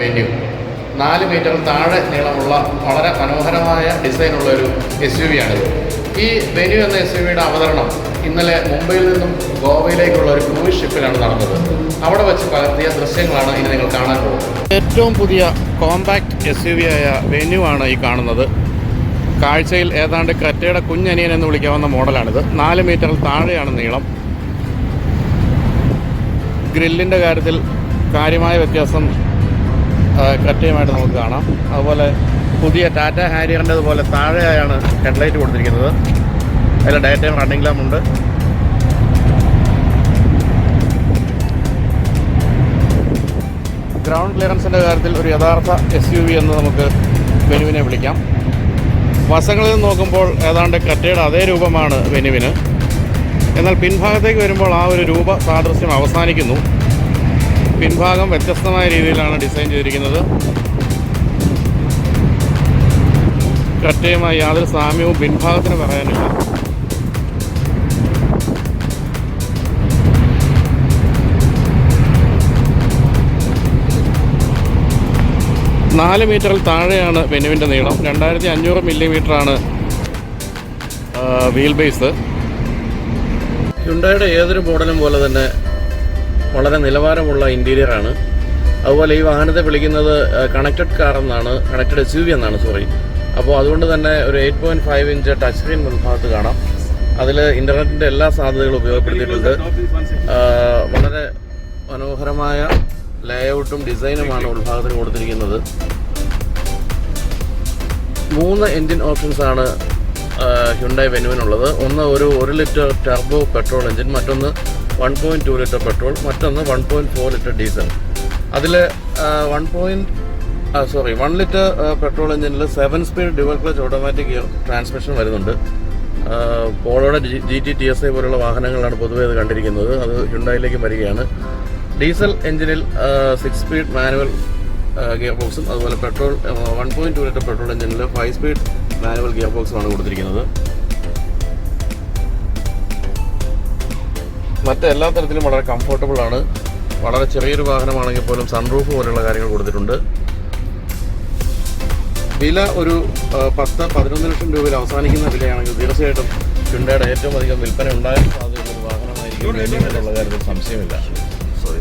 Venue നാല് metre താഴെ നീളമുള്ള വളരെ മനോഹരമായ ഡിസൈനുള്ള ഒരു എസ് യു വി ആണിത്. ഈ വെന്യൂ എന്ന എസ് യു വിയുടെ അവതരണം ഇന്നലെ മുംബൈയിൽ നിന്നും ഗോവയിലേക്കുള്ള ഒരു ക്രൂയിസ് ഷിപ്പിലാണ് നടന്നത്. അവിടെ വെച്ച് പകർത്തിയ ദൃശ്യങ്ങളാണ് ഇനി നിങ്ങൾ കാണാൻ പോകുന്നത്. ഏറ്റവും പുതിയ കോമ്പാക്ട് എസ് യു വി ആയ വെന്യൂ ആണ് ഈ കാണുന്നത്. കാഴ്ചയിൽ ഏതാണ്ട് കറ്റയുടെ കുഞ്ഞനിയൻ എന്ന് വിളിക്കാവുന്ന മോഡലാണിത്. നാല് മീറ്റർ താഴെയാണ് നീളം. ഗ്രില്ലിന്റെ കാര്യത്തിൽ കാര്യമായ വ്യത്യാസം കറ്റയുമായിട്ട് നമുക്ക് കാണാം. അതുപോലെ പുതിയ ടാറ്റ ഹാരിയറിന്റെതുപോലെ താഴെയാണ് ഹെഡ്ലൈറ്റ് കൊടുത്തിരിക്കുന്നത്. അതിൽ ടൈം റണ്ണിംഗ് ഉണ്ട്. ഗ്രൗണ്ട് ക്ലിയറൻസിന്റെ കാര്യത്തിൽ ഒരു യഥാർത്ഥ എസ് യു വി എന്ന് നമുക്ക് വെനുവിനെ വിളിക്കാം. വശങ്ങളിൽ നിന്ന് നോക്കുമ്പോൾ ഏതാണ്ട് കറ്റയുടെ അതേ രൂപമാണ് വെനുവിന് എന്നാൽ പിൻഭാഗത്തേക്ക് വരുമ്പോൾ ആ ഒരു രൂപ സാദൃശ്യം അവസാനിക്കുന്നു. പിൻഭാഗം വ്യത്യസ്തമായ രീതിയിലാണ് ഡിസൈൻ ചെയ്തിരിക്കുന്നത്. കട്ടയുമായി യാതൊരു സാമ്യവും പിൻഭാഗത്തിന് പറയാനില്ല. നാല് മീറ്ററിൽ താഴെയാണ് വെനുവിന്റെ നീളം. രണ്ടായിരത്തി അഞ്ഞൂറ് മില്ലിമീറ്ററാണ് വീൽ ബേസ് ഹുണ്ടായുടെ ഏതൊരു മോഡലും പോലെ തന്നെ വളരെ നിലവാരമുള്ള ഇന്റീരിയറാണ് അതുപോലെ ഈ വാഹനത്തെ വിളിക്കുന്നത് കണക്റ്റഡ് കാർ എന്നാണ് കണക്റ്റഡ് എസ് യു വി എന്നാണ് സോറി അപ്പോൾ അതുകൊണ്ട് തന്നെ ഒരു eight point five inch touch screen മുൻഭാഗത്ത് കാണാം. അതിൽ ഇന്റർനെറ്റിന്റെ എല്ലാ സാധ്യതകളും ഉപയോഗപ്പെടുത്തിയിട്ടുണ്ട്. വളരെ മനോഹരമായ ലേഔട്ടും ഡിസൈനുമാണ് ഉൾഭാഗത്തിന് കൊടുത്തിരിക്കുന്നത്. മൂന്ന് എൻജിൻ ഓപ്ഷൻസ് ആണ് ഹ്യുണ്ടായി വെനുവിനുള്ളത് ഒന്ന് ഒരു ഒരു ലിറ്റർ ടർബോ പെട്രോൾ എൻജിൻ മറ്റൊന്ന് one point two litre petrol മറ്റൊന്ന് one point four litre diesel അതിൽ one point sorry one litre petrol എഞ്ചിനിൽ seven speed dual clutch automatic transmission വരുന്നുണ്ട്. പോളോയുടെ G T T S I പോലുള്ള വാഹനങ്ങളാണ് പൊതുവേ ഇത് കണ്ടിരിക്കുന്നത്. അത് ഹ്യുണ്ടായിലേക്ക് വരികയാണ്. ഡീസൽ എഞ്ചിനിൽ സിക്സ് സ്പീഡ് മാനുവൽ ഗിയർ ബോക്സും അതുപോലെ petrol one point two litre petrol എഞ്ചിനിൽ ഫൈവ് സ്പീഡ് മാനുവൽ ഗിയർ ബോക്സുമാണ് കൊടുത്തിരിക്കുന്നത്. മറ്റെല്ലാ തരത്തിലും വളരെ കംഫർട്ടബിൾ ആണ്. വളരെ ചെറിയൊരു വാഹനമാണെങ്കിൽ പോലും സൺറൂഫ് പോലെയുള്ള കാര്യങ്ങൾ കൊടുത്തിട്ടുണ്ട്. വില ഒരു പത്ത് പതിനൊന്ന് ലക്ഷം രൂപയിൽ അവസാനിക്കുന്ന വിലയാണെങ്കിൽ തീർച്ചയായിട്ടും ഹ്യുണ്ടയുടെ ഏറ്റവും അധികം വിൽപ്പന ഉണ്ടാകാൻ സാധ്യതയുള്ള ഒരു വാഹനമായിരിക്കും എന്നുള്ള കാര്യത്തിൽ സംശയമില്ല. സോറി